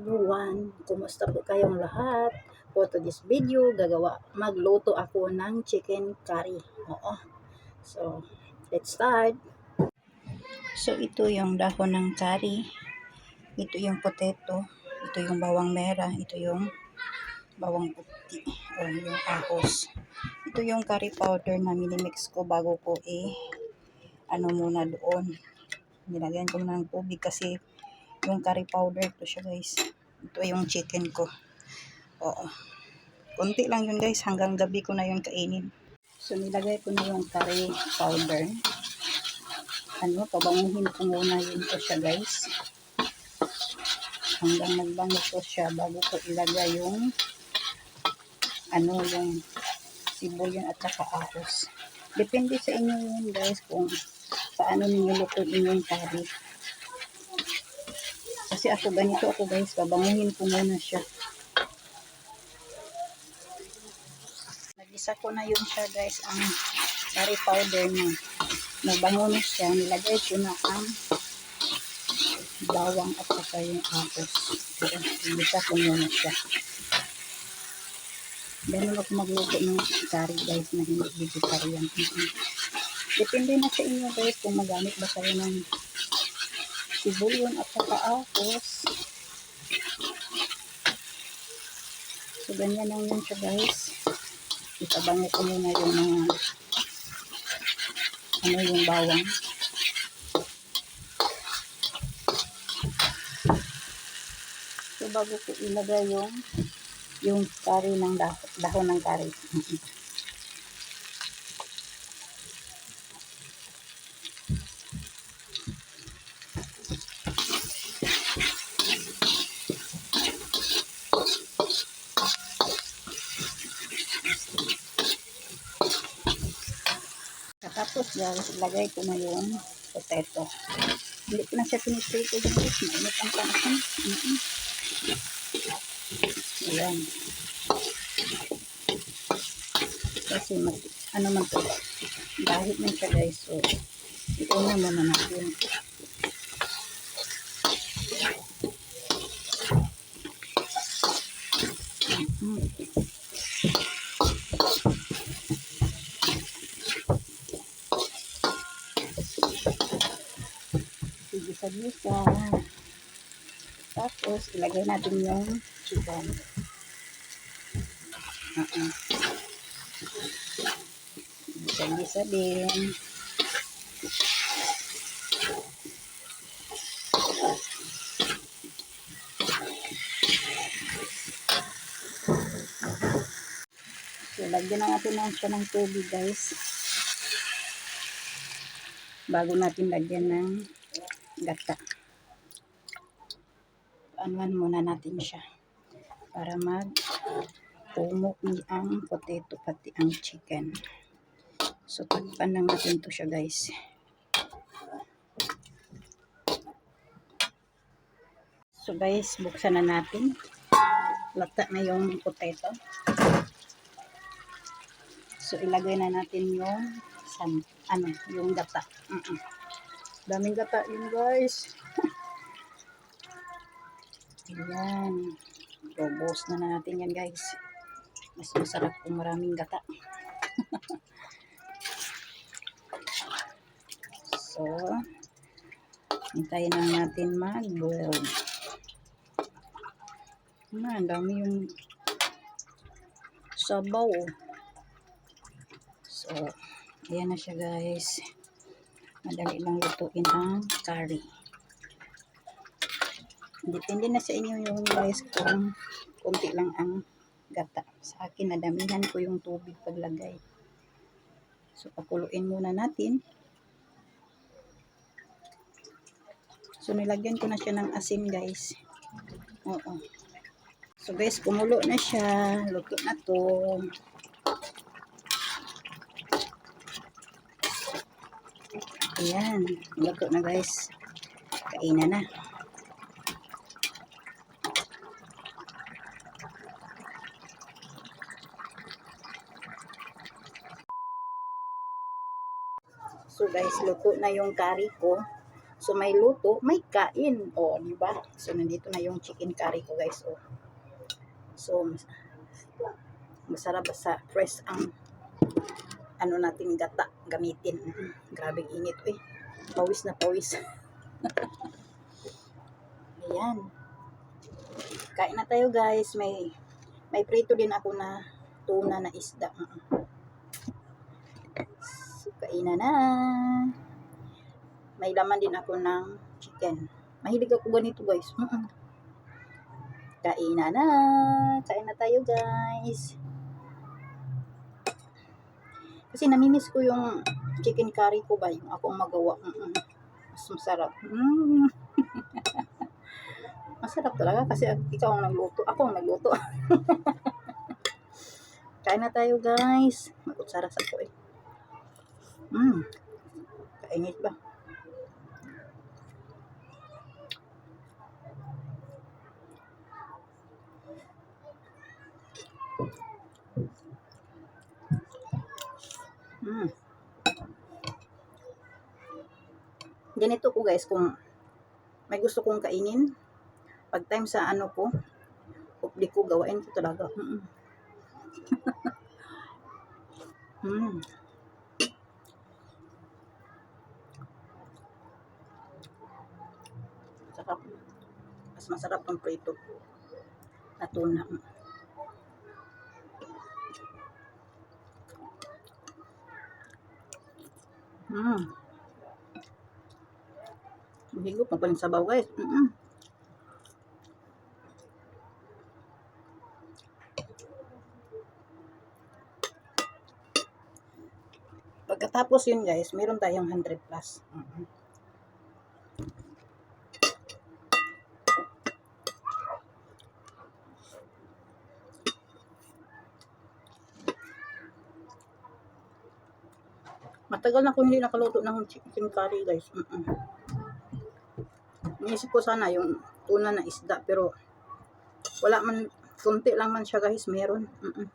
everyone! Kumusta po kayong lahat? For today's video, gagawa, magluto ako ng chicken curry. Oo. So, let's start. So, ito yung dahon ng curry. Ito yung potato. Ito yung bawang mera. Ito yung bawang puti. O, yung ahos. Ito yung curry powder na minimix ko bago ko eh, ano muna doon. Nilagyan ko ng tubig kasi yung curry powder to siya guys. Ito yung chicken ko. Oo. Kunti lang yun guys. Hanggang gabi ko na yun kainin. So nilagay ko na yung curry powder. Ano, pabanguhin ko muna yun to siya guys. Hanggang magbango to siya bago ko ilagay yung ano yung sibol yun at saka ahos. Depende sa inyo yun guys kung paano ninyo lutuin yung curry. Kasi ako ganito ako guys, babanguhin ko muna siya. Nagisa ko na yun siya guys, ang curry powder na. Nabango na siya, nilagay ko na ang bawang at saka yung apos. Nagisa ko muna siya. Ganun ako magluto ng curry guys na hindi vegetarian. Depende na sa inyo guys kung magamit ba kayo ng sibulyon at saka ahos. So, ganyan lang yun siya guys. Itabango ko muna yung mga ano yung bawang. So, bago ko ilagay yung yung curry ng dahon, dahon ng curry. Guys, ilagay ko na yung potato. Hindi ko na siya piniprito yung guys. Mainit ang panahon. Mm -mm. Ayan. Kasi mag, ano man to, dahil na siya guys. So, ito na muna natin. Sige-sagisa. Tapos, ilagay natin yung chicken. Uh -uh. Gisa-gisa din. Lagyan na natin lang siya ng tubig, guys. Bago natin lagyan ng gata. Anuan muna natin siya para mag umok ni ang potato pati ang chicken. So, tagpan lang natin to siya guys. So guys, buksan na natin. Lata na yung potato. So, ilagay na natin yung san, ano, yung gata. Uh -uh. Daming gata yun guys. Ayan. Robos na natin yan guys. Mas masarap kung maraming gata. so, hintayin lang natin mag-boil. Ah, ang dami yung sabaw. So, ayan na siya guys. Madali lang lutuin ang curry. Depende na sa inyo yung guys kung kunti lang ang gata. Sa akin, nadamihan ko yung tubig paglagay. So, pakuluin muna natin. So, nilagyan ko na siya ng asin guys. Oo. So, guys, kumulo na siya. Luto na to. Ayan. Luto na guys. Kainan na. So guys, luto na yung curry ko. So, may luto, may kain. O, di ba? So, nandito na yung chicken curry ko, guys. O. So, mas- masarap basta fresh ang ano natin gata gamitin. Grabe init eh. Pawis na pawis. Ayan. Kain na tayo guys. May may prito din ako na tuna na isda. So, kainan na. May laman din ako ng chicken. Mahilig ako ganito guys. Kainan na. Kain na tayo guys. Kasi namimiss ko yung chicken curry ko ba, yung akong magawa. Mm-mm. Mas masarap. Mm. masarap talaga kasi ikaw ang nagluto. Ako ang nagluto. Kain na tayo guys. Makutsara sa ko eh. Mm. Kainit ba? Mm. Ganito ko guys, kung may gusto kong kainin, pag time sa ano ko, upli ko, gawain ko talaga. Mm. mm. Sarap. Mas masarap ang prito na tuna. Mm. Higop, magpaling sabaw guys. Mm-mm. Pagkatapos yun guys, meron tayong 100 plus. Mm-mm. Matagal na ko hindi nakaluto ng chicken curry guys. Mm-mm. Iniisip ko sana yung tuna na isda pero wala man, kunti lang man siya guys, meron. Mm-mm.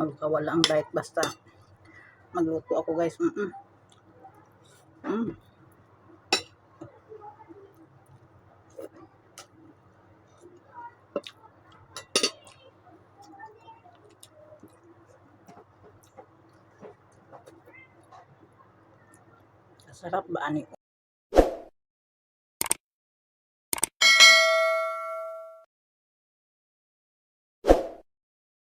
Magkawala ang diet basta magluto ako guys. Mm-mm. Mm. Sarap ba ani?